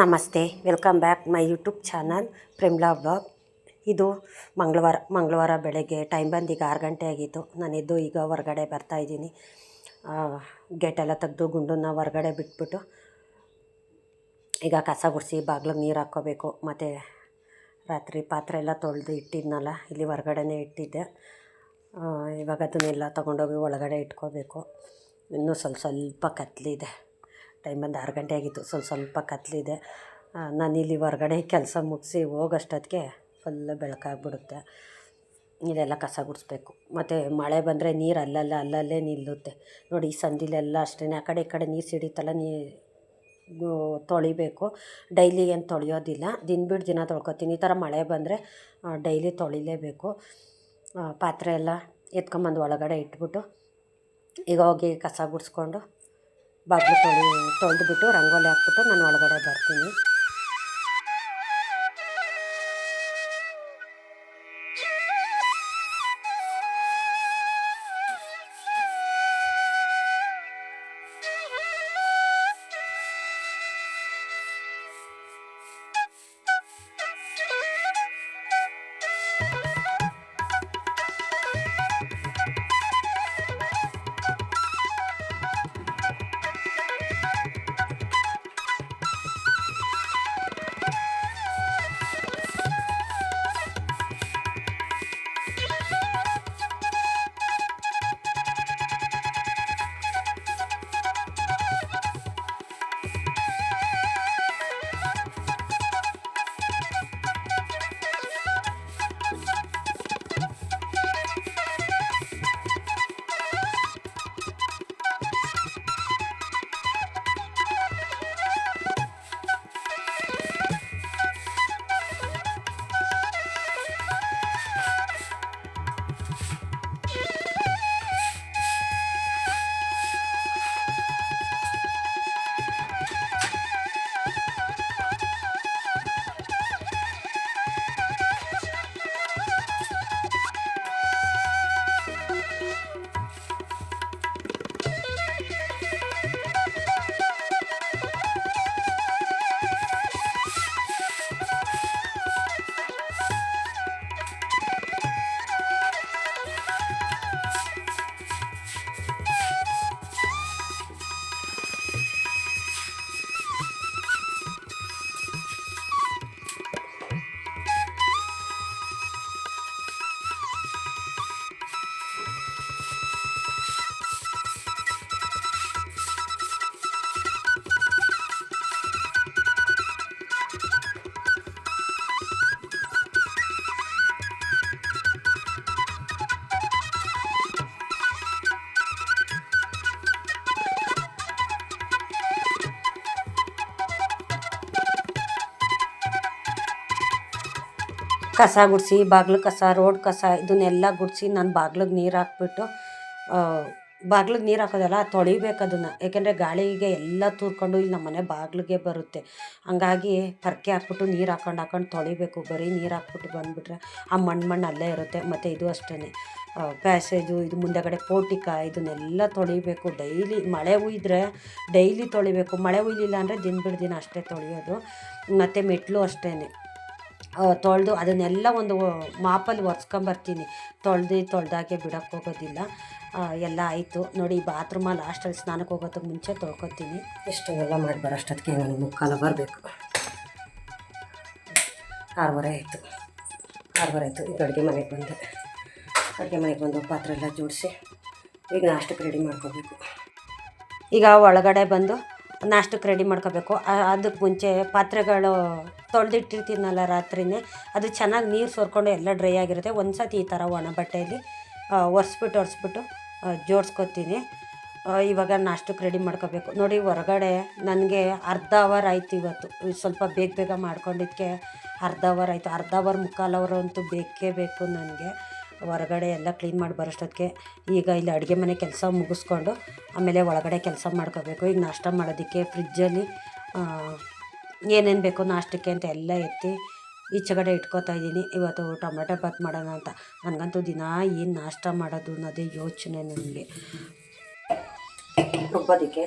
ನಮಸ್ತೆ, welcome back my YouTube channel Premla blog. ಇದು ಮಂಗಳವಾರ ಮಂಗಳವಾರ ಬೆಳಗ್ಗೆ ಟೈಮ್ ಬಂದು ಈಗ ಆರು ಗಂಟೆ ಆಗಿತ್ತು. ನಾನಿದ್ದು ಈಗ ಹೊರಗಡೆ ಬರ್ತಾಯಿದ್ದೀನಿ ಗೇಟೆಲ್ಲ ತೆಗೆದು ಗುಂಡನ್ನ ಹೊರಗಡೆ ಬಿಟ್ಬಿಟ್ಟು ಈಗ ಕಸ ಗುಡಿಸಿ ಬಾಗ್ಲಿಗೆ ನೀರು ಹಾಕ್ಕೋಬೇಕು. ಮತ್ತು ರಾತ್ರಿ ಪಾತ್ರೆ ಎಲ್ಲ ತೊಳೆದು ಇಟ್ಟಿದ್ನಲ್ಲ, ಇಲ್ಲಿ ಹೊರಗಡೆನೇ ಇಟ್ಟಿದ್ದೆ. ಇವಾಗ ಅದನ್ನೆಲ್ಲ ತೊಗೊಂಡೋಗಿ ಒಳಗಡೆ ಇಟ್ಕೋಬೇಕು. ಇನ್ನೂ ಸ್ವಲ್ಪ ಸ್ವಲ್ಪ ಕತ್ಲಿದೆ. ಟೈಮ್ ಬಂದು ಆರು ಗಂಟೆ ಆಗಿತ್ತು. ಸ್ವಲ್ಪ ಸ್ವಲ್ಪ ಕತ್ತಲಿದೆ ನಾನಿಲ್ಲಿ ಹೊರಗಡೆ ಕೆಲಸ ಮುಗಿಸಿ ಹೋಗೋಷ್ಟೊತ್ತಿಗೆ ಫುಲ್ ಬೆಳಕಾಗ್ಬಿಡುತ್ತೆ. ಇಲ್ಲೆಲ್ಲ ಕಸ ಗುಡಿಸ್ಬೇಕು. ಮತ್ತು ಮಳೆ ಬಂದರೆ ನೀರು ಅಲ್ಲಲ್ಲ, ಅಲ್ಲಲ್ಲೇ ನಿಲ್ಲುತ್ತೆ. ನೋಡಿ, ಈ ಸಂದಿಲೆಲ್ಲ ಅಷ್ಟೇ ಆ ಕಡೆ ಈ ಕಡೆ ನೀರು ಸಿಡಿತಲ್ಲ, ನೀ ತೊಳಿಬೇಕು. ಡೈಲಿ ಏನು ತೊಳೆಯೋದಿಲ್ಲ. ದಿನ ಬಿಟ್ಟು ದಿನ ತೊಳ್ಕೊತೀನಿ. ಈ ಥರ ಮಳೆ ಬಂದರೆ ಡೈಲಿ ತೊಳಿಲೇಬೇಕು. ಪಾತ್ರೆ ಎಲ್ಲ ಎತ್ಕೊಂಬಂದು ಒಳಗಡೆ ಇಟ್ಬಿಟ್ಟು, ಈಗ ಹೋಗಿ ಕಸ ಗುಡಿಸ್ಕೊಂಡು ಬಾಗಿಲು ತೊಳಿ ತೊಳೆದ್ಬಿಟ್ಟು ರಂಗೋಲಿ ಹಾಕ್ಬಿಟ್ಟು ನಾನು ಒಳಗಡೆ ಬರ್ತೀನಿ. ಕಸ ಗುಡಿಸಿ, ಬಾಗ್ಲು ಕಸ, ರೋಡ್ ಕಸ ಇದನ್ನೆಲ್ಲ ಗುಡಿಸಿ ನಾನು ಬಾಗ್ಲಿಗೆ ನೀರು ಹಾಕ್ಬಿಟ್ಟು ಬಾಗ್ಲಿಗೆ ನೀರು ಹಾಕೋದಲ್ಲ ತೊಳಿಬೇಕು ಅದನ್ನು. ಏಕೆಂದರೆ ಗಾಳಿಗೆ ಎಲ್ಲ ತೂರ್ಕೊಂಡು ಇಲ್ಲಿ ನಮ್ಮನೆ ಬಾಗಿಲಿಗೆ ಬರುತ್ತೆ. ಹಂಗಾಗಿ ಪರ್ಕೆ ಹಾಕ್ಬಿಟ್ಟು ನೀರು ಹಾಕೊಂಡು ಹಾಕೊಂಡು ತೊಳಿಬೇಕು. ಬರೀ ನೀರು ಹಾಕ್ಬಿಟ್ಟು ಬಂದುಬಿಟ್ರೆ ಆ ಮಣ್ಣು ಮಣ್ಣು ಅಲ್ಲೇ ಇರುತ್ತೆ. ಮತ್ತು ಇದು ಅಷ್ಟೇ ಪ್ಯಾಸೇಜು, ಇದು ಮುಂದೆಗಡೆ ಪೋಟಿಕ, ಇದನ್ನೆಲ್ಲ ತೊಳಿಬೇಕು. ಡೈಲಿ ಮಳೆ ಹುಯ್ದ್ರೆ ಡೈಲಿ ತೊಳಿಬೇಕು. ಮಳೆ ಹುಯ್ಲಿಲ್ಲ ಅಂದರೆ ದಿನ ಬಿಡ್ದಿನ ಅಷ್ಟೇ ತೊಳೆಯೋದು. ಮತ್ತು ಮೆಟ್ಲು ಅಷ್ಟೇ ತೊಳೆದು ಅದನ್ನೆಲ್ಲ ಒಂದು ಮಾಪಲ್ಲಿ ಒರೆಸ್ಕೊಂಬರ್ತೀನಿ. ತೊಳೆದು ತೊಳೆದಾಗೆ ಬಿಡೋಕ್ಕೆ ಹೋಗೋದಿಲ್ಲ. ಎಲ್ಲ ಆಯಿತು. ನೋಡಿ ಬಾತ್ರೂಮ ಲಾಸ್ಟಲ್ಲಿ ಸ್ನಾನಕ್ಕೆ ಹೋಗೋದಕ್ಕೆ ಮುಂಚೆ ತೊಳ್ಕೊತೀನಿ. ಎಷ್ಟು ಎಲ್ಲ ಮಾಡಿ ಬರೋಷ್ಟೊತ್ತಿಗೆ ನನಗೆ ಮುಕ್ಕಾಲ ಬರಬೇಕು. ಆರೂವರೆ ಆಯಿತು. ಆರೂವರೆ ಆಯಿತು. ಈಗ ಅಡುಗೆ ಮನೆಗೆ ಬಂದೆ. ಅಡುಗೆ ಮನೆಗೆ ಬಂದು ಪಾತ್ರೆ ಎಲ್ಲ ಜೋಡಿಸಿ ಈಗ ನಾಷ್ಟಕ್ಕೆ ರೆಡಿ ಮಾಡ್ಕೋಬೇಕು. ಈಗ ಒಳಗಡೆ ಬಂದು ನಾಷ್ಟಕ್ಕೆ ರೆಡಿ ಮಾಡ್ಕೋಬೇಕು. ಅದಕ್ಕೆ ಮುಂಚೆ ಪಾತ್ರೆಗಳು ತೊಳೆದಿಟ್ಟಿರ್ತೀನಲ್ಲ ರಾತ್ರಿನೇ, ಅದು ಚೆನ್ನಾಗಿ ನೀರು ಸೋರ್ಕೊಂಡು ಎಲ್ಲ ಡ್ರೈ ಆಗಿರುತ್ತೆ. ಒಂದು ಸತಿ ಈ ಥರ ಒಣ ಬಟ್ಟೆಯಲ್ಲಿ ಒರೆಸ್ಬಿಟ್ಟು ಒರೆಸ್ಬಿಟ್ಟು ಜೋಡಿಸ್ಕೊತೀನಿ ಇವಾಗ ನಾಷ್ಟಕ್ಕೆ ರೆಡಿ ಮಾಡ್ಕೋಬೇಕು. ನೋಡಿ, ಹೊರಗಡೆ ನನಗೆ ಅರ್ಧ ಅವರ್ ಆಯ್ತು ಇವತ್ತು. ಸ್ವಲ್ಪ ಬೇಗ ಬೇಗ ಮಾಡ್ಕೊಂಡಿದ್ದಕ್ಕೆ ಅರ್ಧ ಅವರ್ ಆಯಿತು. ಅರ್ಧ ಅವರ್ ಮುಕ್ಕಾಲು ಅವರ್ ಅಂತೂ ಬೇಕೇ ಬೇಕು ನನಗೆ. ಹೊರಗಡೆ ಎಲ್ಲ ಕ್ಲೀನ್ ಮಾಡಿ ಬರೋಷ್ಟೊತ್ತಿಗೆ ಈಗ ಇಲ್ಲಿ ಅಡುಗೆ ಮನೆ ಕೆಲಸ ಮುಗಿಸ್ಕೊಂಡು ಆಮೇಲೆ ಒಳಗಡೆ ಕೆಲಸ ಮಾಡ್ಕೋಬೇಕು. ಈಗ ನಾಷ್ಟ ಮಾಡೋದಕ್ಕೆ ಫ್ರಿಜ್ಜಲ್ಲಿ ಏನೇನು ಬೇಕು ನಾಷ್ಟಕ್ಕೆ ಅಂತ ಎಲ್ಲ ಎತ್ತಿ ಈಚೆಗಡೆ ಇಟ್ಕೋತಾ ಇದ್ದೀನಿ. ಇವತ್ತು ಟೊಮೆಟೊ ಬಾತ್ ಮಾಡೋಣ ಅಂತ. ನನಗಂತೂ ದಿನ ಏನು ನಾಷ್ಟ ಮಾಡೋದು ಅನ್ನೋದೇ ಯೋಚನೆ ನನಗೆ. ರುಬ್ಬೋದಕ್ಕೆ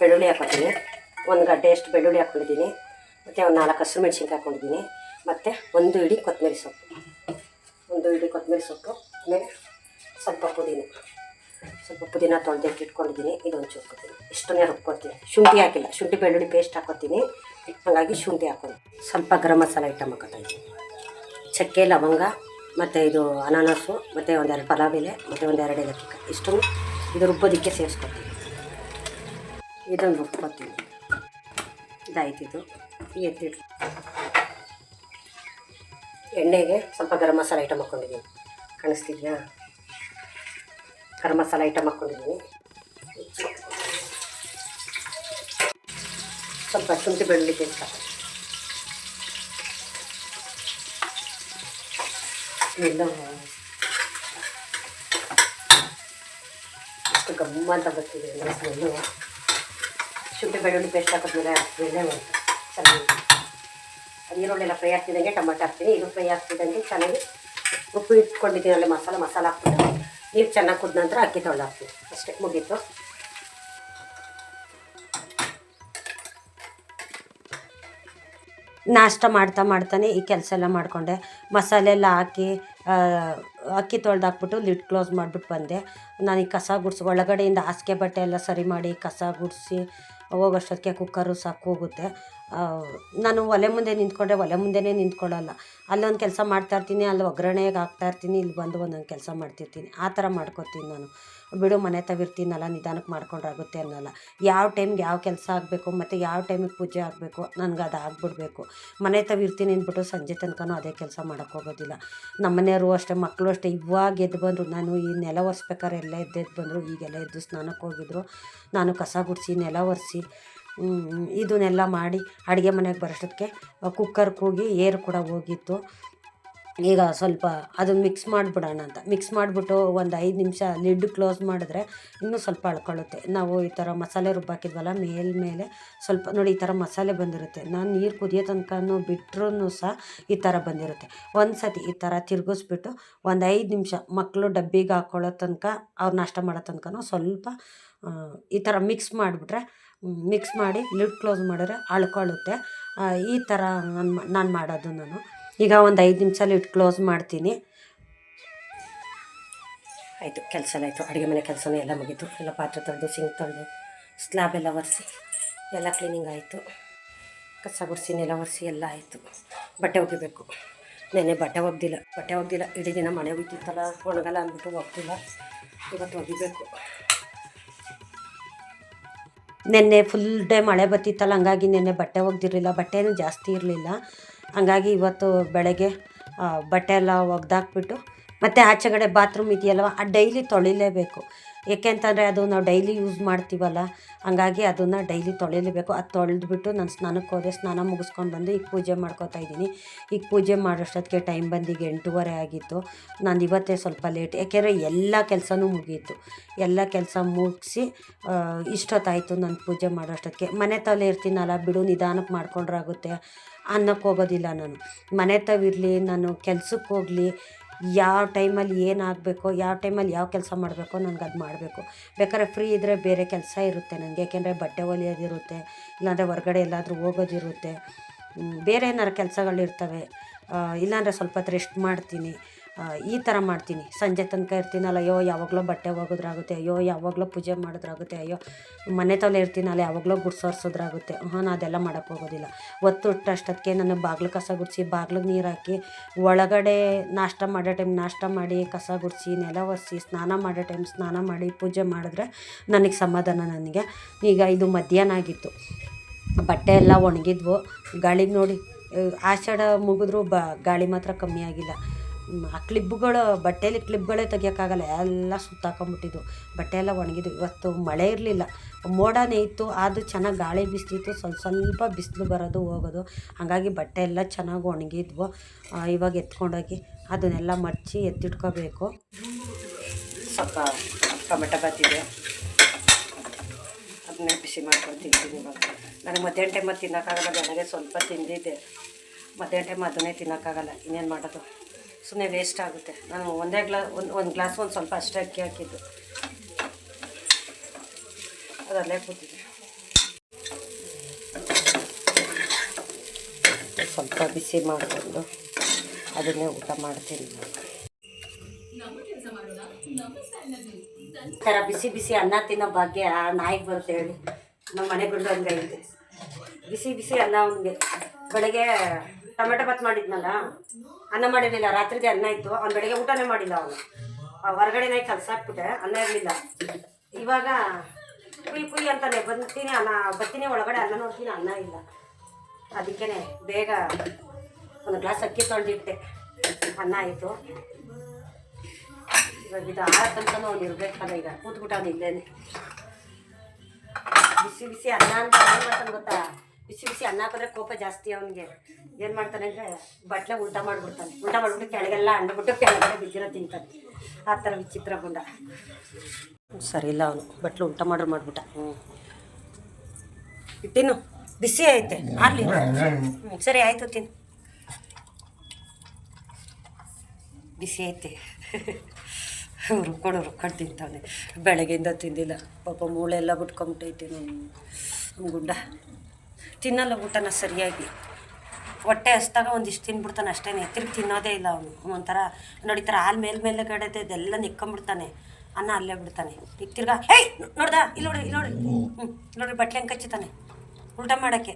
ಬೆಳ್ಳುಳ್ಳಿ ಹಾಕೋತೀನಿ ಒಂದು ಗಡ್ಡೆ ಎಷ್ಟು ಬೆಳ್ಳುಳ್ಳಿ ಹಾಕ್ಕೊಂಡಿದ್ದೀನಿ ಮತ್ತು ಒಂದು ನಾಲ್ಕು ಹಸಿರು ಮೆಣಸಿನ್ಕಾಯಿ ಹಾಕ್ಕೊಂಡಿದ್ದೀನಿ. ಮತ್ತು ಒಂದು ಇಡೀ ಕೊತ್ತಂಬರಿ ಸೊಪ್ಪು. ಒಂದು ಇಡೀ ಕೊತ್ತಂಬರಿ ಸೊಪ್ಪು. ಆಮೇಲೆ ಸ್ವಲ್ಪ ಪುದೀನ. ಸ್ವಲ್ಪ ಪುದೀನ ತೊಳೆದಿಟ್ಟು ಇಟ್ಕೊಂಡಿದ್ದೀನಿ. ಇದೊಂದು ಕೊಡ್ತೀನಿ ಇಷ್ಟನ್ನೇ ರುಬ್ಕೊತೀನಿ ಶುಂಠಿ ಹಾಕಿಲ್ಲ. ಶುಂಠಿ ಬೆಳ್ಳುಳ್ಳಿ ಪೇಸ್ಟ್ ಹಾಕೋತೀನಿ ಹಾಗಾಗಿ ಶುಂಠಿ ಹಾಕೋದು. ಸ್ವಲ್ಪ ಗರಂ ಮಸಾಲ ಐಟಮ್ ಹಾಕೋತಾ ಚಕ್ಕೆ, ಲವಂಗ, ಮತ್ತು ಇದು ಅನಾನಸು, ಮತ್ತು ಒಂದೆರಡು ಪಲಾವ್ ಎಲೆ, ಮತ್ತು ಒಂದೆರಡು ಏಲಕ್ಕಿ. ಇಷ್ಟು ಇದು ರುಬ್ಬೋದಕ್ಕೆ ಸೇರಿಸ್ಕೊತೀನಿ ಇದನ್ನು ರುಬ್ಕೊತೀನಿ ಇದು. ಎತ್ತಿಟ್ಟು. ಎಣ್ಣೆಗೆ ಸ್ವಲ್ಪ ಗರಂ ಮಸಾಲ ಐಟಮ್ ಹಾಕ್ಕೊಂಡಿದ್ದೀನಿ ಕಾಣಿಸ್ತಿದ್ಯಾ? ಗರಂ ಮಸಾಲ ಐಟಮ್ ಹಾಕ್ಕೊಂಡಿದ್ದೀನಿ ಸ್ವಲ್ಪ ಶುಂಠಿ ಬೆಳ್ಳುಳ್ಳಿ ಪೇಸ್ಟ್ ಎಲ್ಲ ಎಷ್ಟು ಗಮ್ಮ ಅಂತ ಬರ್ತಿದೆ ಎಲ್ಲ ಶುಂಠಿ ಬೆಳ್ಳುಳ್ಳಿ ಪೇಸ್ಟ್ ಹಾಕಿದ್ಮೇಲೆ ಬೆಣ್ಣೆ ಬರುತ್ತೆ ಚೆನ್ನಾಗಿ. ಈರುಳ್ಳಿ ಎಲ್ಲ ಫ್ರೈ ಆಗ್ತಿದ್ದಂಗೆ, ಟೊಮೆಟೊ ಹಾಕ್ತೀನಿ. ಇದು ಫ್ರೈ ಆಗ್ತಿದ್ದಂಗೆ ಚೆನ್ನಾಗಿ ಉಪ್ಪು ಇಟ್ಕೊಂಡಿದ್ದೀನಿ ಮಸಾಲೆ ಮಸಾಲೆ, ಮಸಾಲ ಹಾಕ್ಬಿಟ್ಟು. ನೀರು ಚೆನ್ನಾಗಿ ಕುದ್ದ ನಂತರ ಅಕ್ಕಿ ತೊಳೆದು ಹಾಕ್ತೀನಿ. ಅಷ್ಟೇ ಮುಗೀತು. ನಾಷ್ಟ ಮಾಡ್ತಾ ಮಾಡ್ತಾನೆ ಈ ಕೆಲಸ ಎಲ್ಲ ಮಾಡಿಕೊಂಡೆ. ಮಸಾಲೆ ಎಲ್ಲ ಹಾಕಿ ಅಕ್ಕಿ ತೊಳೆದಾಕ್ಬಿಟ್ಟು ಲಿಡ್ ಕ್ಲೋಸ್ ಮಾಡಿಬಿಟ್ಟು ಬಂದೆ. ನಾನು ಈ ಕಸ ಗುಡಿಸಿ, ಒಳಗಡೆಯಿಂದ ಹಾಸಿಗೆ ಬಟ್ಟೆ ಎಲ್ಲ ಸರಿ ಮಾಡಿ ಕಸ ಗುಡಿಸಿ, ಹೋಗೋಷ್ಟೊತ್ತಿಗೆ ಕುಕ್ಕರು ಸಾಕು ಹೋಗುತ್ತೆ. ನಾನು ಒಲೆ ಮುಂದೆ ನಿಂತ್ಕೊಂಡ್ರೆ ಒಲೆ ಮುಂದೆನೇ ನಿಂತ್ಕೊಳ್ಳಲ್ಲ. ಅಲ್ಲೊಂದು ಕೆಲಸ ಮಾಡ್ತಾ ಇರ್ತೀನಿ, ಅಲ್ಲಿ ಒಗ್ಗರಣೆಗೆ ಹಾಕ್ತಾ ಇರ್ತೀನಿ, ಇಲ್ಲಿ ಬಂದು ಒಂದೊಂದು ಕೆಲಸ ಮಾಡ್ತಿರ್ತೀನಿ. ಆ ಥರ ಮಾಡ್ಕೊತೀನಿ ನಾನು. ಬಿಡು ಮನೆ ತವಿರ್ತೀನಲ್ಲ ನಿಧಾನಕ್ಕೆ ಮಾಡ್ಕೊಂಡ್ರಾಗುತ್ತೆ ಅನ್ನೋಲ್ಲ. ಯಾವ ಟೈಮ್ಗೆ ಯಾವ ಕೆಲಸ ಆಗಬೇಕು, ಮತ್ತು ಯಾವ ಟೈಮಿಗೆ ಪೂಜೆ ಆಗಬೇಕು, ನನಗೆ ಅದು ಆಗ್ಬಿಡ್ಬೇಕು. ಮನೆ ತವಿರ್ತೀನಿ ಅಂದ್ಬಿಟ್ಟು ಸಂಜೆ ತನಕನೂ ಅದೇ ಕೆಲಸ ಮಾಡೋಕ್ಕೆ ಹೋಗೋದಿಲ್ಲ. ನಮ್ಮನೆಯವರು ಅಷ್ಟೇ ಮಕ್ಕಳು ಅಷ್ಟೇ, ಇವಾಗ ಎದ್ದು ಬಂದರು, ನಾನು ಈ ನೆಲ ಒರೆಸ್ಬೇಕಾದ್ರೆ ಎಲ್ಲ ಎದ್ದೆದ್ದು ಬಂದರು, ಈಗೆಲ್ಲ ಎದ್ದು ಸ್ನಾನಕ್ಕೆ ಹೋಗಿದ್ರು. ನಾನು ಕಸ ಗುಡಿಸಿ, ನೆಲ ಒರೆಸಿ ಇದನ್ನೆಲ್ಲ ಮಾಡಿ ಅಡುಗೆ ಮನೆಗೆ ಬರೋಷ್ಟೊತ್ತಿಗೆ ಕುಕ್ಕರ್ ಕೂಗಿ ಏರು ಕೂಡ ಹೋಗಿತ್ತು. ಈಗ ಸ್ವಲ್ಪ ಅದು ಮಿಕ್ಸ್ ಮಾಡಿಬಿಡೋಣ ಅಂತ. ಮಿಕ್ಸ್ ಮಾಡಿಬಿಟ್ಟು ಒಂದು ಐದು ನಿಮಿಷ ಲಿಡ್ ಕ್ಲೋಸ್ ಮಾಡಿದ್ರೆ ಇನ್ನೂ ಸ್ವಲ್ಪ ಅಳ್ಕೊಳ್ಳುತ್ತೆ. ನಾವು ಈ ಥರ ಮಸಾಲೆ ರುಬ್ಬಾಕಿದ್ವಲ್ಲ ಮೇಲ್ಮೇಲೆ ಸ್ವಲ್ಪ, ನೋಡಿ ಈ ಥರ ಮಸಾಲೆ ಬಂದಿರುತ್ತೆ. ನಾನು ನೀರು ಕುದಿಯೋ ತನಕನೂ ಬಿಟ್ರೂ ಸಹ ಈ ಥರ ಬಂದಿರುತ್ತೆ. ಒಂದು ಸತಿ ಈ ಥರ ತಿರುಗಿಸ್ಬಿಟ್ಟು ಒಂದು ಐದು ನಿಮಿಷ ಮಕ್ಕಳು ಡಬ್ಬಿಗೆ ಹಾಕ್ಕೊಳ್ಳೋ ತನಕ, ಅವ್ರು ನಾಷ್ಟ ಮಾಡೋ ತನಕನೂ ಸ್ವಲ್ಪ ಈ ಥರ ಮಿಕ್ಸ್ ಮಾಡಿಬಿಟ್ರೆ ಮಿಕ್ಸ್ ಮಾಡಿ ಲಿಡ್ ಕ್ಲೋಸ್ ಮಾಡಿದ್ರೆ ಅಳ್ಕೊಳ್ಳುತ್ತೆ. ಈ ಥರ ನಾನು ನಾನು ಮಾಡೋದು ನಾನು. ಈಗ ಒಂದು ಐದು ನಿಮಿಷ ಇಟ್ಟು ಕ್ಲೋಸ್ ಮಾಡ್ತೀನಿ. ಆಯಿತು, ಕೆಲಸ ಆಯಿತು. ಅಡುಗೆ ಮನೆ ಕೆಲಸನೂ ಎಲ್ಲ ಮುಗಿತು. ಎಲ್ಲ ಪಾತ್ರೆ ತೊಳೆದು ಸಿಂಕ್ ತೊಳೆದು ಸ್ಲ್ಯಾಬ್ ಎಲ್ಲ ಒರೆಸಿ, ಎಲ್ಲ ಕ್ಲೀನಿಂಗ್ ಆಯಿತು. ಕಸ ಗುಡಿಸಿ, ನೆಲ ಒರೆಸಿ ಎಲ್ಲ ಆಯಿತು. ಬಟ್ಟೆ ಒಗಿಬೇಕು. ನೆನ್ನೆ ಬಟ್ಟೆ ಒಗ್ದಿಲ್ಲ. ಬಟ್ಟೆ ಒಗ್ದಿಲ್ಲ. ಇಡೀ ದಿನ ಮನೆ ಹೋಗ್ತಿತ್ತಲ್ಲ ಒಣಗಲ್ಲ ಅಂದ್ಬಿಟ್ಟು ಒಗ್ತಿಲ್ಲ ಇವತ್ತು ಒಗಿಬೇಕು. ನೆನ್ನೆ ಫುಲ್ ಡೇ ಮಳೆ ಬರ್ತಿತ್ತಲ್ಲ, ಹಂಗಾಗಿ ನೆನ್ನೆ ಬಟ್ಟೆ ಒಗ್ದಿರಲಿಲ್ಲ. ಬಟ್ಟೆನೂ ಜಾಸ್ತಿ ಇರಲಿಲ್ಲ. ಹಂಗಾಗಿ ಇವತ್ತು ಬೆಳಗ್ಗೆ ಬಟ್ಟೆ ಎಲ್ಲ ಒಗ್ದಾಕ್ಬಿಟ್ಟು, ಮತ್ತು ಆಚೆಗಡೆ ಬಾತ್ರೂಮ್ ಇದೆಯಲ್ವ, ಆ ಡೈಲಿ ತೊಳಿಲೇಬೇಕು. ಏಕೆಂತಂದರೆ ಅದು ನಾವು ಡೈಲಿ ಯೂಸ್ ಮಾಡ್ತೀವಲ್ಲ, ಹಂಗಾಗಿ ಅದನ್ನು ಡೈಲಿ ತೊಳಿಲೇಬೇಕು. ಅದು ತೊಳೆದ್ಬಿಟ್ಟು ನಾನು ಸ್ನಾನಕ್ಕೆ ಹೋದೆ, ಸ್ನಾನ ಮುಗಿಸ್ಕೊಂಡು ಬಂದು ಈಗ ಪೂಜೆ ಮಾಡ್ಕೋತಾ ಇದ್ದೀನಿ. ಈಗ ಪೂಜೆ ಮಾಡೋಷ್ಟೊತ್ತಿಗೆ ಟೈಮ್ ಬಂದು ಈಗ ಎಂಟೂವರೆ ಆಗಿತ್ತು. ನಾನು ಇವತ್ತೇ ಸ್ವಲ್ಪ ಲೇಟ್ ಯಾಕೆಂದರೆ ಎಲ್ಲ ಕೆಲಸನೂ ಮುಗೀತು. ಎಲ್ಲ ಕೆಲಸ ಮುಗಿಸಿ ಇಷ್ಟೊತ್ತಾಯಿತು ನಾನು ಪೂಜೆ ಮಾಡೋಷ್ಟೊತ್ತಿಗೆ. ಮನೆ ತಲೆ ಇರ್ತೀನಲ್ಲ, ಬಿಡು ನಿಧಾನಕ್ಕೆ ಮಾಡ್ಕೊಂಡ್ರಾಗುತ್ತೆ. ಅನ್ನಕ್ಕೆ ಹೋಗೋದಿಲ್ಲ ನಾನು. ಮನೆ ತವಿರಲಿ ನಾನು ಕೆಲ್ಸಕ್ಕೆ ಹೋಗಲಿ, ಯಾವ ಟೈಮಲ್ಲಿ ಏನಾಗಬೇಕೋ ಯಾವ ಟೈಮಲ್ಲಿ ಯಾವ ಕೆಲಸ ಮಾಡಬೇಕೋ ನನಗೆ ಅದು ಮಾಡಬೇಕು. ಬೇಕಾದ್ರೆ ಫ್ರೀ ಇದ್ದರೆ ಬೇರೆ ಕೆಲಸ ಇರುತ್ತೆ ನನಗೆ ಯಾಕೆಂದರೆ ಬಟ್ಟೆ ಹೊಲಿಯೋದಿರುತ್ತೆ ಇಲ್ಲಾಂದರೆ ಹೊರ್ಗಡೆ ಎಲ್ಲಾದರೂ ಹೋಗೋದಿರುತ್ತೆ. ಬೇರೆ ಏನಾರು ಕೆಲಸಗಳಿರ್ತವೆ ಇಲ್ಲಾಂದರೆ ಸ್ವಲ್ಪ ಹೊತ್ತು ರೆಸ್ಟ್ ಮಾಡ್ತೀನಿ. ಈ ಥರ ಮಾಡ್ತೀನಿ. ಸಂಜೆ ತನಕ ಇರ್ತೀನಲ್ಲ, ಅಯ್ಯೋ, ಯಾವಾಗಲೋ ಬಟ್ಟೆ ಒಗೆದ್ರಾಗುತ್ತೆ, ಅಯ್ಯೋ, ಯಾವಾಗಲೋ ಪೂಜೆ ಮಾಡಿದ್ರಾಗುತ್ತೆ, ಅಯ್ಯೋ, ಮನೆ ತಲೆ ಇರ್ತೀನಲ್ಲ, ಯಾವಾಗಲೋ ಗುಡ್ಸೋರ್ಸೋದ್ರಾಗುತ್ತೆ ನಾನು ಅದೆಲ್ಲ ಮಾಡೋಕ್ಕೆ ಹೋಗೋದಿಲ್ಲ. ಒತ್ತು ಅಷ್ಟೊತ್ತಿಗೆ ನಾನು ಬಾಗಿಲು ಕಸ ಗುಡಿಸಿ ಬಾಗ್ಲಿಗೆ ನೀರು ಹಾಕಿ, ಒಳಗಡೆ ನಾಷ್ಟ ಮಾಡೋ ಟೈಮ್ ನಾಷ್ಟ ಮಾಡಿ, ಕಸ ಗುಡಿಸಿ, ನೆಲ ಒರೆಸಿ, ಸ್ನಾನ ಮಾಡೋ ಟೈಮ್ ಸ್ನಾನ ಮಾಡಿ, ಪೂಜೆ ಮಾಡಿದ್ರೆ ನನಗೆ ಸಮಾಧಾನ ನನಗೆ. ಈಗ ಇದು ಮಧ್ಯಾಹ್ನ ಆಗಿತ್ತು. ಬಟ್ಟೆ ಎಲ್ಲ ಒಣಗಿದ್ವು. ಗಾಳಿಗೆ ನೋಡಿ ಆಷಾಢ ಮುಗಿದ್ರೂ ಬ, ಗಾಳಿ ಮಾತ್ರ ಕಮ್ಮಿ ಆಗಿಲ್ಲ. ಆ ಕ್ಲಿಪ್ಗಳು ಬಟ್ಟೆಯಲ್ಲಿ ಕ್ಲಿಪ್ಗಳೇ ತೆಗಿಯೋಕ್ಕಾಗಲ್ಲ, ಎಲ್ಲ ಸುತ್ತಾಕೊಂಡ್ಬಿಟ್ಟಿದ್ದು ಬಟ್ಟೆ ಎಲ್ಲ ಒಣಗಿದ್ದು ಇವತ್ತು ಮಳೆ ಇರಲಿಲ್ಲ. ಮೋಡನೇ ಇತ್ತು ಅದು ಚೆನ್ನಾಗಿ ಗಾಳಿ ಬಿಸ್ತಿತ್ತು. ಸ್ವಲ್ಪ ಸ್ವಲ್ಪ ಬಿಸಿಲು ಬರೋದು, ಹೋಗೋದು. ಹಾಗಾಗಿ ಬಟ್ಟೆ ಎಲ್ಲ ಚೆನ್ನಾಗಿ ಒಣಗಿದ್ವು. ಇವಾಗ ಎತ್ಕೊಂಡೋಗಿ ಅದನ್ನೆಲ್ಲ ಮಡಚಿ ಎತ್ತಿಟ್ಕೋಬೇಕು. ಸ್ವಲ್ಪ ಟೊಮೆಟೊ ಬತ್ತಿದೆ ಅದನ್ನೇ ಬಿಸಿ ಮಾಡ್ಕೊಂಡು ತಿಂತೀನಿ ಇವಾಗ. ನನಗೆ ಮಧ್ಯಾಹ್ನ ಟೈಮಲ್ಲಿ ತಿನ್ನೋಕ್ಕಾಗಲ್ಲ, ಬೆಳಗ್ಗೆ ಸ್ವಲ್ಪ ತಿಂದಿದ್ದೆ. ಮಧ್ಯಾಹ್ನ ಟೈಮ್ ಅದನ್ನೇ ತಿನ್ನೋಕ್ಕಾಗಲ್ಲ. ಇನ್ನೇನು ಮಾಡೋದು? ಸುಮ್ಮನೆ ವೇಸ್ಟ್ ಆಗುತ್ತೆ. ನಾನು ಒಂದೇ ಗ್ಲಾ, ಒಂದು ಒಂದು ಗ್ಲಾಸ್ ಒಂದು ಸ್ವಲ್ಪ ಅಷ್ಟೇ ಅಕ್ಕಿ ಹಾಕಿದ್ದು. ಅದಲ್ಲೇ ಕೂತಿದೆ ಸ್ವಲ್ಪ ಬಿಸಿ ಮಾಡಿಕೊಂಡು ಅದನ್ನೇ ಊಟ ಮಾಡ್ತೀನಿ. ಥರ ಬಿಸಿ ಬಿಸಿ ಅನ್ನ ತಿನ್ನೋ ಭಾಗ್ಯ ನಾಯಿಗೆ ಬರುತ್ತೆ ಹೇಳಿ. ನಮ್ಮ ಮನೆ ಬಿಡೋದು ಹಂಗೆ ಬಿಸಿ ಬಿಸಿ ಅನ್ನ ಅವನಿಗೆ ಬೆಳಗ್ಗೆ ಟೊಮೆಟೊ ಬಾತ್ ಮಾಡಿದ್ನಲ್ಲ, ಅನ್ನ ಮಾಡಿರಲಿಲ್ಲ. ರಾತ್ರಿಗೆ ಅನ್ನ ಇತ್ತು. ಅವ್ನು ಬೆಳಗ್ಗೆ ಊಟನೇ ಮಾಡಿಲ್ಲ ಅವನು. ಹೊರಗಡೆನೇ ಕೆಲಸ ಹಾಕ್ಬಿಟ್ಟೆ ಅನ್ನ ಇರಲಿಲ್ಲ. ಇವಾಗ ಕುಯ್ ಕುಯ್ ಅಂತಾನೆ ಬಂತೀನಿ ಅನ್ನ, ಬರ್ತೀನಿ ಒಳಗಡೆ, ಅನ್ನ ನೋಡ್ತೀನಿ, ಅನ್ನ ಇಲ್ಲ. ಅದಕ್ಕೇ ಬೇಗ ಒಂದು ಗ್ಲಾಸ್ ಅಕ್ಕಿ ತೊಳೆದಿಟ್ಟೆ ಅನ್ನ ಆಯಿತು. ಇವಾಗ ಇದು ಆರ ತನಕ ಅವ್ನು ಇರ್ಬೇಕಲ್ಲ ಈಗ ಕೂತ್ಬಿಟ್ಟು ಅವ್ನು ಇಲ್ಲೇನೆ. ಬಿಸಿ ಬಿಸಿ ಅನ್ನ ಅಂತ ಗೊತ್ತಾ? ಬಿಸಿ ಬಿಸಿ ಅನ್ನ ಹಾಕಿದ್ರೆ ಕೋಪ ಜಾಸ್ತಿ ಅವನಿಗೆ. ಏನು ಮಾಡ್ತಾನೆ ಅಂದರೆ ಬಟ್ಲೆ ಉಲ್ಟಾ ಮಾಡಿಬಿಡ್ತಾನೆ. ಉಲ್ಟಾ ಮಾಡಿಬಿಟ್ಟು ಕೆಳಗೆಲ್ಲ ಅಂಡ್ಬಿಟ್ಟು ಕೆಳಗಡೆ ಬಿದ್ದಿರೋ ತಿಂತಾನೆ. ಆ ಥರ ವಿಚಿತ್ರ ಗುಂಡ. ಸರಿ, ಇಲ್ಲ ಅವನು. ಬಟ್ಲು ಊಟ ಮಾಡ್ರು ಮಾಡ್ಬಿಟ್ಟ. ಹ್ಞೂ ತಿನ್ನು ಬಿಸಿ ಐತೆ. ಆಗಲಿ. ಸರಿ, ಆಯಿತು, ತಿನ್ನು. ಬಿಸಿ ಐತೆ. ರುಬ್ಕೊಂಡು ರುಬ್ಕೊಂಡು ತಿಂತಾನೆ ಬೆಳಗ್ಗೆಯಿಂದ ತಿಂದಿಲ್ಲ. ಪಾಪ ಮೂಳೆ ಎಲ್ಲ ಬಿಟ್ಕೊಂಬಿಟ್ಟೈತೆ. ನಮ್ಮ ಗುಂಡ. ತಿನ್ನಲ್ಲ ಊಟನ ಸರಿಯಾಗಿ. ಹೊಟ್ಟೆ ಹಸ್ದಾಗ ಒಂದಿಷ್ಟು ತಿನ್ಬಿಡ್ತಾನೆ ಅಷ್ಟೇ ತಿರುಗಿ ತಿನ್ನೋದೇ ಇಲ್ಲ ಅವನು. ಒಂಥರ ನೋಡಿ ಈ ಥರ ಹಾಲು ಮೇಲೆ ಮೇಲೆ ಕಡೆದೆ ಇದೆಲ್ಲ ನಿಕ್ಕೊಂಬಿಡ್ತಾನೆ. ಅನ್ನ ಅಲ್ಲೇ ಬಿಡ್ತಾನೆ. ಈಗ ತಿರ್ಗಾ, ಹೇಯ್ ನೋಡ್ದಾ? ಇಲ್ಲಿ ನೋಡಿ ಇಲ್ಲಿ ನೋಡಿ. ಹ್ಞೂ ನೋಡ್ರಿ ಬಟ್ಲೆ ಹೆಂಗೆ ಕಚ್ಚುತ್ತಾನೆ ಉಲ್ಟ ಮಾಡೋಕ್ಕೆ.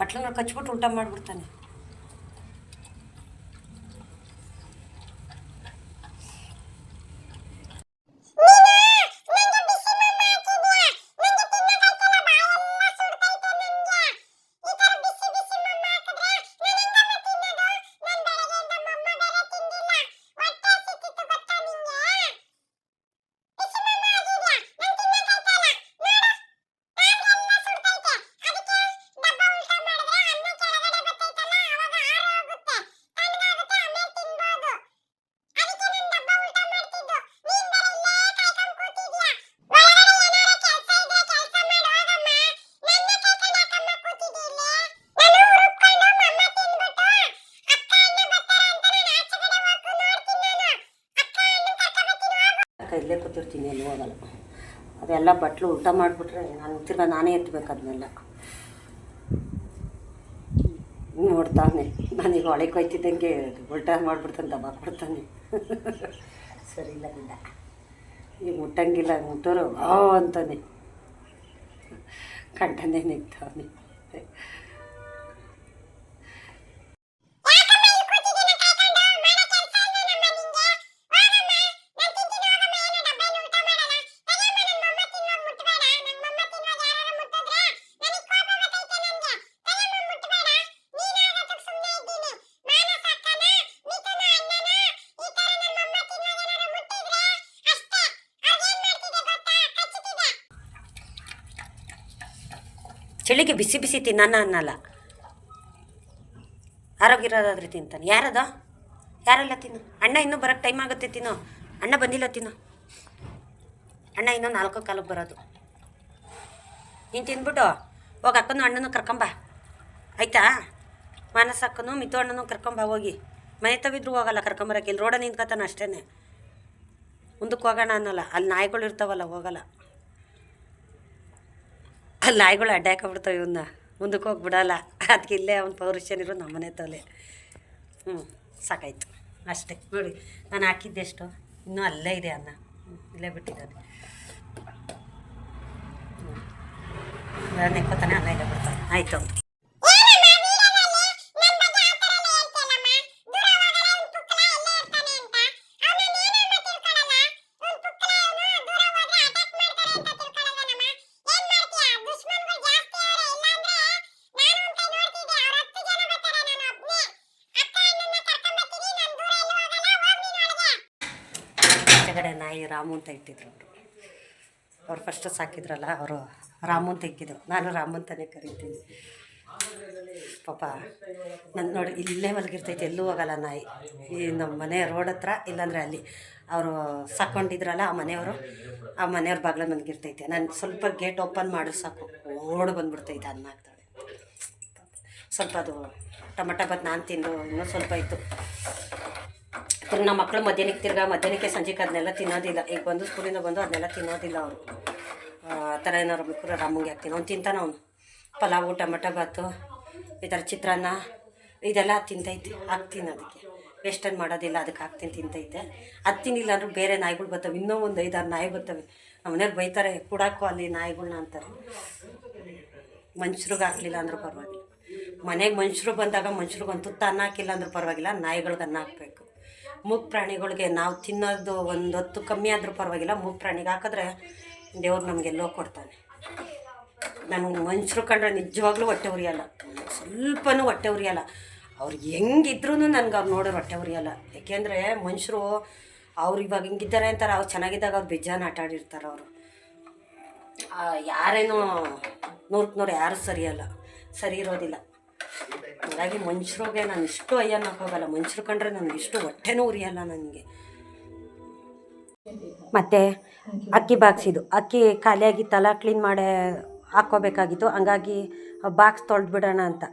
ಬಟ್ಲನ್ನ ಕಚ್ಬಿಟ್ಟು ಉಲ್ಟ ಮಾಡಿಬಿಡ್ತಾನೆ. ಇಲ್ಲೇ ಕೂತಿರ್ತೀನಿ ಎಲ್ಲಿ ಹೋಗಲ್ಲ. ಅದೆಲ್ಲ ಬಟ್ಲು ಊಟ ಮಾಡಿಬಿಟ್ರೆ ನಾನು ತಿರ್ಗಾ ನಾನೇ ಎತ್ತಬೇಕು ಅದನ್ನೆಲ್ಲ. ನೋಡ್ತಾನೆ ನಾನೀಗ ಒಳಗೆ ಕೊಯ್ತಿದ್ದಂಗೆ ಉಲ್ಟಾ ಮಾಡಿಬಿಡ್ತಾನೆ ದಬಾಕ್ಬಿಡ್ತಾನೆ ಸರಿ ಇಲ್ಲ ಇಲ್ಲ ಈಗ ಮುಟ್ಟಂಗಿಲ್ಲ, ಮುಟ್ಟೋರು, ಆ ಅಂತಾನೆ. ಕಂಡನೇ ನಿಗ್ತಾವನೆ. ಚಳಿಗೆ ಬಿಸಿ ಬಿಸಿ ತಿನ್ನೋಣ ಅನ್ನಲ್ಲ. ಆರೋಗ್ಯ ಇರೋದಾದ್ರೆ ತಿಂತಾನೆ. ಯಾರದ? ಯಾರೆಲ್ಲ ತಿನ್ನು? ಅಣ್ಣ ಇನ್ನೂ ಬರೋಕ್ಕೆ ಟೈಮ್ ಆಗುತ್ತೆ ತಿನ್ನು. ಅಣ್ಣ ಬಂದಿಲ್ಲ ತಿನ್ನು. ಅಣ್ಣ ಇನ್ನೂ ನಾಲ್ಕು ಕಾಲಕ್ಕೆ ಬರೋದು. ನೀನು ತಿಂದ್ಬಿಟ್ಟು ಹೋಗಿ ಅಕ್ಕನೂ ಅಣ್ಣನೂ ಕರ್ಕೊಂಬ ಆಯ್ತಾ? ಮಾನಸ ಅಕ್ಕನು ಮಿತು ಅಣ್ಣನೂ ಕರ್ಕೊಂಬ ಹೋಗಿ. ಮನೆ ತವಿದ್ರು ಹೋಗಲ್ಲ ಕರ್ಕೊಂಬರಕ್ಕೆ ಇಲ್ಲಿ ರೋಡ ನಿಂತ್ಕೊತಾನೆ ಅಷ್ಟೇ ಮುಂದಕ್ಕೆ ಹೋಗೋಣ ಅನ್ನೋಲ್ಲ. ಅಲ್ಲಿ ನಾಯಿಗಳು ಇರ್ತಾವಲ್ಲ, ಹೋಗಲ್ಲ. ಅಲ್ಲಿ ನಾಯಿಗಳು ಅಡ್ಡ ಇವನ್ನ ಮುಂದಕ್ಕೆ ಹೋಗಿ ಬಿಡಲ್ಲ ಅದಕ್ಕೆ ಇಲ್ಲೇ ಅವ್ನ ಪೌರುಷನಿರೋ ನಮ್ಮನೆ ತಲೆ. ಹ್ಞೂ ಸಾಕಾಯ್ತು. ಅಷ್ಟೇ. ನೋಡಿ, ನಾನು ಹಾಕಿದ್ದೆಷ್ಟು ಇನ್ನೂ ಅಲ್ಲೇ ಇದೆ ಅನ್ನ. ಇಲ್ಲೇ ಬಿಟ್ಟಿದ್ದಾನೆ. ಹ್ಞೂ ನೆಕ್ಕೋತಾನೆ ಅನ್ನ ಇಲ್ಲೇ ಬಿಡ್ತಾನೆ. ಆಯಿತು. ಕೆಳಗಡೆ ನಾಯಿ ರಾಮು ಅಂತ ಇಟ್ಟಿದ್ರು ಅವರು. ಅವ್ರು ಫಸ್ಟ್ ಸಾಕಿದ್ರಲ್ಲ, ಅವರು ರಾಮು ಅಂತ ಇಕ್ಕಿದ್ರು ನಾನು ರಾಮು ಅಂತಲೇ ಕರಿತೀನಿ. ಪಾಪ ನನ್ನ ನೋಡಿ, ಇಲ್ಲೇ ಮಲಗಿರ್ತೈತೆ, ಎಲ್ಲೂ ಹೋಗಲ್ಲ ನಾಯಿ. ಈ ನಮ್ಮ ಮನೆ ರೋಡ್ ಹತ್ರ, ಇಲ್ಲಾಂದರೆ ಅಲ್ಲಿ. ಅವರು ಸಾಕೊಂಡಿದ್ರಲ್ಲ, ಆ ಮನೆಯವರು, ಆ ಮನೆಯವ್ರ ಬಾಗಿಲ ಮಲಗಿರ್ತೈತೆ. ನಾನು ಸ್ವಲ್ಪ ಗೇಟ್ ಓಪನ್ ಮಾಡಿ, ಸಾಕು. ಓಡ್ ಬಂದ್ಬಿಡ್ತೈತೆ, ಅನ್ನ ಹಾಕ್ತಾಳೆ ಸ್ವಲ್ಪ ಅದು ಟೊಮಟೊ ಬಾತ್ ನಾನು ತಿಂದು, ಇನ್ನೂ ಸ್ವಲ್ಪ ಇತ್ತು. ನಮ್ಮ ಮಕ್ಕಳು ಮಧ್ಯಾಹ್ನಕ್ಕೆ ತಿರ್ಗಾ, ಮಧ್ಯಾಹ್ನಕ್ಕೆ ಸಂಜೆಗೆ ಅದನ್ನೆಲ್ಲ ತಿನ್ನೋದಿಲ್ಲ. ಈಗ ಬಂದು ಸ್ಕೂಲಿಂದ ಬಂದು ಅದನ್ನೆಲ್ಲ ತಿನ್ನೋದಿಲ್ಲ ಅವರು. ಆ ಥರ ಏನಾದ್ರು ಬೇಕು ರಾಮಂಗೆ ಹಾಕ್ತೀನಿ. ಅವ್ನು ತಿಂತಾನೆ ಅವನು. ಪಲಾವು, ಟೊಮೆಟೊ ಬಾತು ಈ ಥರ ಚಿತ್ರಾನ್ನ, ಇದೆಲ್ಲ ತಿಂತೈತೆ. ಹಾಕ್ತೀನಿ ಅದಕ್ಕೆ. ವೇಸ್ಟನ್ನು ಮಾಡೋದಿಲ್ಲ, ಅದಕ್ಕೆ ಹಾಕ್ತೀನಿ, ತಿಂತೈತೆ. ಅದು ತಿನ್ನಿಲ್ಲ ಅಂದ್ರೆ ಬೇರೆ ನಾಯಿಗಳು ಬರ್ತವೆ. ಇನ್ನೂ ಒಂದು ಐದಾರು ನಾಯಿ ಬರ್ತವೆ. ಮನೇಲಿ ಬೈತಾರೆ, ಕೂಡಾಕೋ ಅಲ್ಲಿ ನಾಯಿಗಳನ್ನ ಅಂತಾರೆ. ಮನುಷ್ಯರಿಗೆ ಹಾಕ್ಲಿಲ್ಲ ಅಂದ್ರೆ ಪರವಾಗಿಲ್ಲ. ಮನೆಗೆ ಮನುಷ್ಯರು ಬಂದಾಗ ಮನುಷ್ಯರಿಗೆ ಒಂದು ತುತ್ತ ಅನ್ನ ಹಾಕಿಲ್ಲ ಅಂದ್ರೆ ಪರವಾಗಿಲ್ಲ. ನಾಯಿಗಳ್ಗೆ ಅನ್ನ ಹಾಕಬೇಕು. ಮೂಗ್ ಪ್ರಾಣಿಗಳಿಗೆ ನಾವು ತಿನ್ನೋದು ಒಂದು ಹೊತ್ತು ಕಮ್ಮಿ ಆದರೂ ಪರವಾಗಿಲ್ಲ, ಮೂಗ್ ಪ್ರಾಣಿಗೆ ಹಾಕಿದ್ರೆ ದೇವ್ರು ನಮಗೆಲ್ಲೋ ಕೊಡ್ತಾನೆ. ನನಗೆ ಮನುಷ್ಯರು ಕಂಡ್ರೆ ನಿಜವಾಗ್ಲೂ ಹೊಟ್ಟೆ ಉರಿಯಲ್ಲ. ಸ್ವಲ್ಪನೂ ಹೊಟ್ಟೆ ಉರಿಯಲ್ಲ. ಅವ್ರು ಹೆಂಗಿದ್ರೂ ನನ್ಗೆ ಅವ್ರು ನೋಡೋರು ಹೊಟ್ಟೆ ಉರಿಯಲ್ಲ. ಯಾಕೆಂದರೆ ಮನುಷ್ಯರು ಅವ್ರು ಇವಾಗ ಹಿಂಗಿದ್ದಾರೆ ಅಂತಾರೆ, ಅವ್ರು ಚೆನ್ನಾಗಿದ್ದಾಗ ಅವ್ರು ಬೆಜ್ಜಾನ ಆಟ ಆಡಿರ್ತಾರೆ ಅವರು. ಯಾರೇನೋ ನೂರಕ್ಕೆ ನೋಡಿ ಯಾರು ಸರಿಯಲ್ಲ ಸರಿ ಇರೋದಿಲ್ಲ. ಹಾಗಾಗಿ ಮನುಷ್ಯರಿಗೆ ನಾನು ಇಷ್ಟು ಅಯ್ಯನ ಹೋಗಲ್ಲ. ಮನುಷ್ಯರು ಕಂಡ್ರೆ ನನಗೆ ಇಷ್ಟು ಹೊಟ್ಟೆನೂ ಉರಿಯಲ್ಲ ನನಗೆ. ಮತ್ತು ಅಕ್ಕಿ ಬಾಕ್ಸಿದು ಅಕ್ಕಿ ಖಾಲಿಯಾಗಿತ್ತಲ್ಲ ಕ್ಲೀನ್ ಮಾಡಿ ಹಾಕ್ಕೋಬೇಕಾಗಿತ್ತು. ಹಂಗಾಗಿ ಬಾಕ್ಸ್ ತೊಳೆದು ಬಿಡೋಣ ಅಂತ.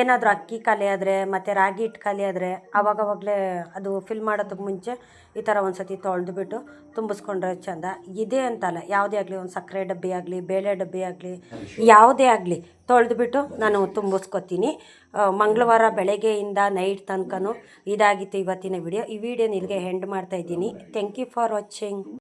ಏನಾದರೂ ಅಕ್ಕಿ ಖಾಲಿ ಆದರೆ, ಮತ್ತು ರಾಗಿ ಹಿಟ್ಟು ಖಾಲಿ ಆದರೆ, ಆವಾಗವಾಗಲೇ ಅದು ಫಿಲ್ ಮಾಡೋದಕ್ಕೆ ಮುಂಚೆ ಈ ಥರ ಒಂದು ಸತಿ ತೊಳೆದ್ಬಿಟ್ಟು ತುಂಬಿಸ್ಕೊಂಡ್ರೆ ಚೆಂದ. ಇದೇ ಅಂತಲ್ಲ, ಯಾವುದೇ ಆಗಲಿ ಒಂದು ಸಕ್ಕರೆ ಡಬ್ಬಿ ಆಗಲಿ, ಬೇಳೆ ಡಬ್ಬಿ ಆಗಲಿ, ಯಾವುದೇ ಆಗಲಿ ತೊಳೆದುಬಿಟ್ಟು ನಾನು ತುಂಬಿಸ್ಕೊತೀನಿ. ಮಂಗಳವಾರ ಬೆಳಗ್ಗೆಯಿಂದ ನೈಟ್ ತನಕನೂ ಇದಾಗಿತ್ತು ಇವತ್ತಿನ ವಿಡಿಯೋ ಈ ವಿಡಿಯೋ ಇಲ್ಲಿಗೆ ಹೆಂಡ್ ಮಾಡ್ತಾಯಿದ್ದೀನಿ ಥ್ಯಾಂಕ್ ಯು ಫಾರ್ ವಾಚಿಂಗ್